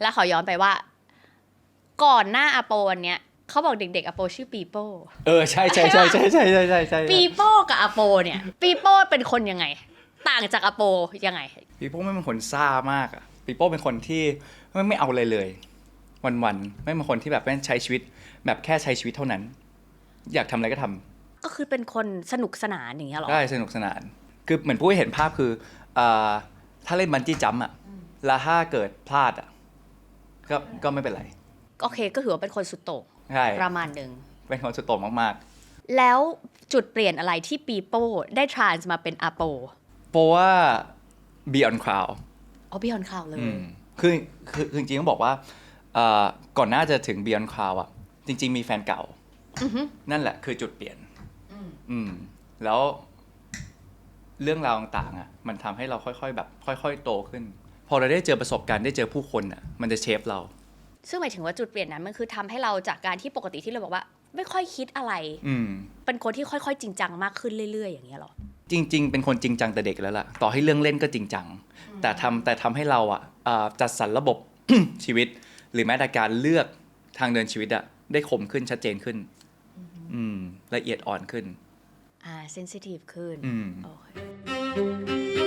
แล้วขอย้อนไปว่า ก่อนหน้าอโปอันเนี้ยเขาบอกเด็กๆอโปชื่อปีโป้ เออใช่ใช่ใช่ใช่ใช่ใช่ใช่ใช่ปีโป้กับอโปเนี่ย ปีโป้เป็นคนยังไง ต่างจากอโปยังไง ปีโป้ไม่เป็นคนซ่ามากอะปีโป้เป็นคนที่ไม่ไม่เอาเลยเลย วันๆไม่เป็นคนที่แบบใช้ชีวิต แบบแค่ใช้ชีวิตเท่านั้น อยากทำอะไรก็ทำก็คือเป็นคนสนุกสนานอย่างเงี้ยหรอได้สนุกสนาน คือเหมือนผู้เห็นภาพคืออถ้าเล่นบันจี้จัมป์อะแล้วถ้าเกิดพลาดอะ ก็ก็ไม่เป็นไร โอเคก็ถือว่าเป็นคนสุดโต่งใช่ประมาณหนึ่ง เป็นคนสุดโต่งมากแล้วจุดเปลี่ยนอะไรที่ปีโป้ได้ทรานส์มาเป็นอโปๆเพราะว่า Beyond Cloud อ๋อพี่ฮอนข่าวเลยอืมคือคือคือจริงๆต้องบอกว่าเอ่อก่อนหน้าจะถึง Beyond Cloud อะ จริง ๆ มีแฟนเก่าอือฮึนั่นแหละคือจุดเปลี่ยนอืมแล้วเรื่องราวต่างๆอะ มันทำให้เราค่อยๆ แบบ ค่อย ๆ โตขึ้น พอเราได้เจอประสบการณ์ได้เจอผู้คนอะมันจะเชฟเรา ซึ่งหมายถึงว่าจุดเปลี่ยนนั้นมันคือทำให้เราจากการที่ปกติที่เราบอกว่า ไม่ค่อยคิดอะไร อืมเป็นคนที่ค่อยๆ จริงจังมากขึ้นเรื่อย ๆ อย่างเงี้ยเหรอจริง ๆ เป็นคนจริงจังแต่เด็กแล้วล่ะ ต่อให้เรื่องเล่นก็จริงจัง แต่ทำแต่ทำให้เราอะเอ่อจัดสรรระบบชีวิต หรือแม้แต่การเลือกทางเดินชีวิตอะได้คมขึ้นชัดเจนขึ้น อืมละเอียดอ่อนขึ้น อ่าเซนซิทีฟขึ้นอืมโอเค